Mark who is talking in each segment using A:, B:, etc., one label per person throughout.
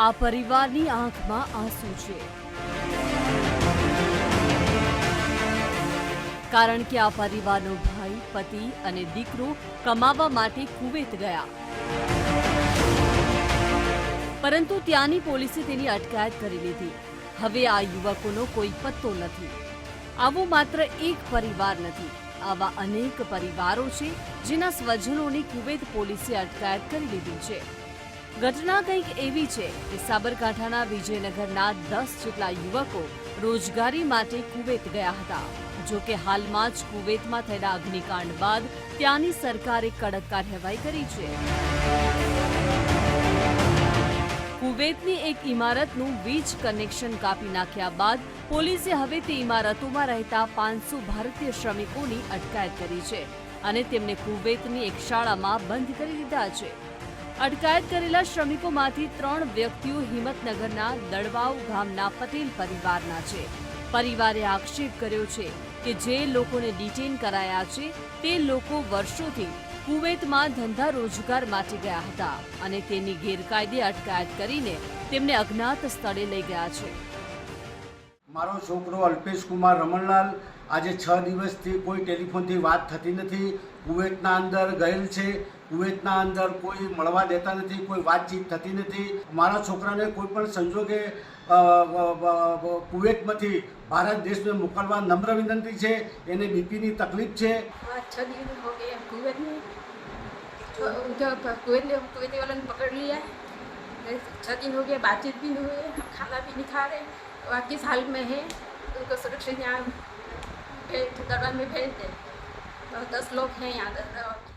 A: આ પરિવારની આંખમાં આંસુ છે. કારણ કે આ પરિવારનો ભાઈ, પતિ અને દીકરો કમાવા માટે કુવેત ગયા. પરંતુ ત્યાંની પોલીસે તેની અટકાયત કરી લીધી. હવે આ યુવકોનો કોઈ પત્તો નથી. આવો માત્ર એક પરિવાર નથી. આવા અનેક પરિવારો છે જેના સ્વજનોની કુવેત પોલીસે અટકાયત કરી લીધી છે. ઘટના કંઈક એવી છે કે સાબરકાંઠાના વિજયનગરના દસ જેટલા યુવકો રોજગારી માટે કુવેત ગયા હતા. જો કે હાલમાં જ કુવેતમાં થયેલા અગ્નિકાંડ બાદ ત્યાંની સરકારે કડક કાર્યવાહી કરી છે. કુવેતની એક ઇમારતનું વીજ કનેક્શન કાપી નાખ્યા બાદ પોલીસે હવે તે ઇમારતોમાં રહેતા પાંચસો ભારતીય શ્રમિકોની અટકાયત કરી છે અને તેમને કુવેતની એક શાળામાં બંધ કરી દીધા છે. અટકાયત કરેલા શ્રમિકોમાંથી ત્રણ વ્યક્તિઓ હિંમતનગરના દડવાવ ગામના પટેલ પરિવારના છે. પરિવારે આક્ષેપ કર્યો છે કે જે લોકોને ડિટેન કરાયા છે, તે લોકો વર્ષોથી કુવેતમાં ધંધા રોજગાર માટે ગયા હતા અને તેની ગેરકાયદે અટકાયત કરીને તેમને અજ્ઞાત સ્થળે લઈ ગયા છે.
B: મારો છોકરો અલ્પેશ કુમાર રમણલાલ આજે છ દિવસથી કોઈ ટેલિફોનથી વાત થતી નથી. કુવેતના અંદર ગયેલ છે. કુવેતના અંદર કોઈ મળવા દેતા નથી, કોઈ વાતચીત થતી નથી. મારા છોકરાને કોઈ પણ સંજોગે કુવેતમાંથી ભારત દેશને મોકલવા નમ્ર વિનંતી છે. એને બીપીની તકલીફ છે.
C: કુવેત કુવેત પકડ લીયા गए हैं कुवैत में तो उधर कुवैत ने कुवैती वालों ने पकड़ लिया है छः दिन हो गया बातचीत भी नहीं हुई है खाना भी नहीं खा रहे वहाँ किस हाल में है उनको सुरक्षित यहाँ भेज दरबार में भेज दे और दस लोग हैं यहाँ दरबार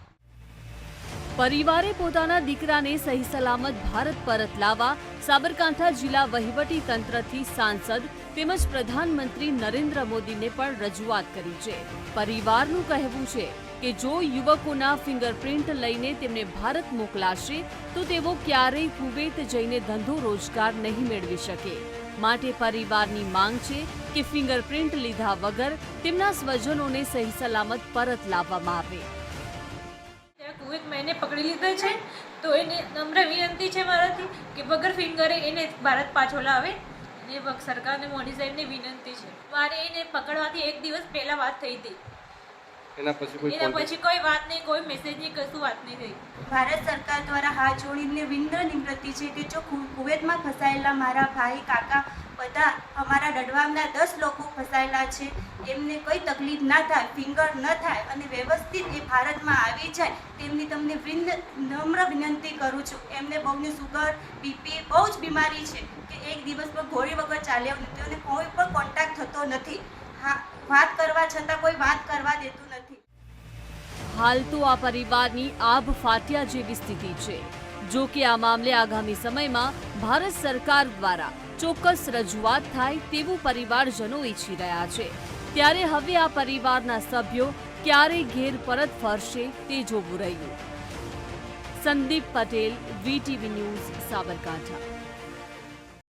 A: પરિવારે પોતાના દીકરાને સહી સલામત ભારત પરત લાવવા સાબરકાંઠા જિલ્લા વહીવટી તંત્રથી સાંસદ તેમજ પ્રધાનમંત્રી નરેન્દ્ર મોદીને પણ રજૂઆત કરી છે પરિવારનું કહેવું છે કે જો યુવકોના ફિંગરપ્રિન્ટ લઈને તેમને ભારત મોકલાશે, તો તેઓ ક્યારેય કુવેત જઈને ધંધો રોજગાર નહીં મેળવી શકે. માટે પરિવારની માંગ છે કે ફિંગરપ્રિન્ટ લીધા વગર તેમના સ્વજનોને સહી સલામત પરત લાવવામાં આવે.
D: કુવેત મેં પકડી લીધો છે, તો એને નમ્ર વિનંતી છે મારાથી કે વગર ફિંગરે એને ભારત પાછો લાવે. અને સરકારને મોદી સાહેબને વિનંતી છે. મારે એને પકડવાથી એક દિવસ પહેલાં વાત થઈ હતી.
E: એના પછી કોઈ
D: એના પછી કોઈ વાત નહીં કોઈ મેસેજ નહીં કશું વાત નહીં થઈ.
F: ભારત સરકાર દ્વારા હાથ જોડીને વિનમ્ર નિમ્રતિ છે કે જો કુવેતમાં ફસાયેલા મારા ભાઈ કાકા બધા અમારા ડડવામના દસ લોકો ફસાયેલા છે એમને કોઈ તકલીફ ના થાય ફિંગર ન થાય અને વ્યવસ્થિત એ ભારતમાં આવી જાય તેમની તમને વિન્દ નમ્ર વિનંતી કરું છું. એમને બહુને સુગર બીપી બહુ જ બીમારી છે કે એક દિવસ પર ગોળી વગર ચાલ્યા નથી અને કોઈ પણ કોન્ટેક્ટ થતો નથી. વાત કરવા છતાં કોઈ વાત કરવા દેતું નથી.
A: હાલ તો આ પરિવારની આભ ફાટ્યા જેવી સ્થિતિ છે. જો કે આ મામલે આગામી સમયમાં ભારત સરકાર દ્વારા ચોક્કસ રજૂઆત થાય તેવું પરિવારજનો ઈચ્છી રહ્યા છે. ત્યારે હવે આ પરિવારના સભ્યો ક્યારે ઘેર પરત ફરશે તે જોવું રહ્યું. Sandeep Patel, VTV news, Sabarkantha.